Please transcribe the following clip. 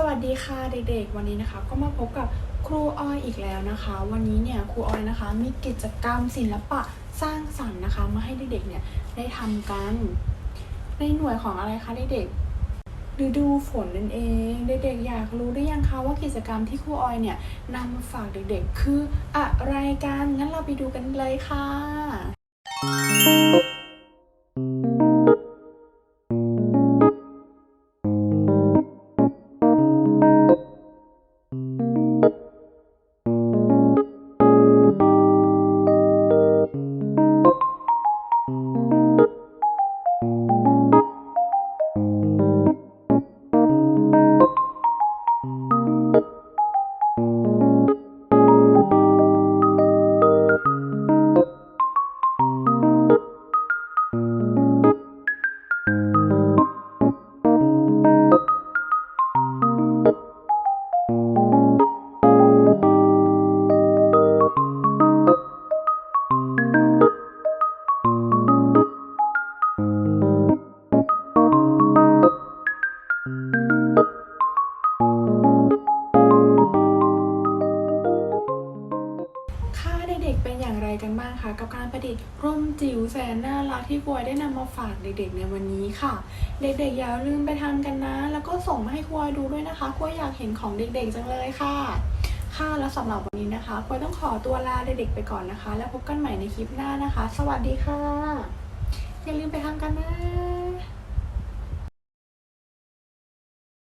สวัสดีค่ะเด็กๆ วันนี้นะคะก็มาพบกับครูออยอีกแล้วนะคะ วันนี้เนี่ยครูออยนะคะมีกิจกรรมศิลปะสร้างสรรค์นะคะ มาให้เด็กๆเนี่ยได้ทำกัน ในหน่วยของอะไรคะเด็กๆฤดูฝนนั่นเองเด็กๆอยากรู้หรือยังคะว่ากิจกรรมที่ครูออยเนี่ยนำมาฝากเด็กๆ คืออะไรกันงั้นเราไปดูกันเลยค่ะ กันบ้างคะกับการประดิษฐ์ร่มจิ๋วแสนน่ารักที่ครูออยได้นำมาฝากเด็กๆในวันนี้ค่ะ เด็กๆอย่าลืมไปทำกันนะ แล้วก็ส่งมาให้ครูออยดูด้วยนะคะครูอยอยากเห็นของเด็กๆจังเลยค่ะค่ะแล้วสำหรับวันนี้นะคะครูออยต้องขอตัวลาเด็กๆไปก่อนนะคะ แล้วพบกันใหม่ในคลิปหน้านะคะ สวัสดีค่ะ อย่าลืมไปทำกันนะ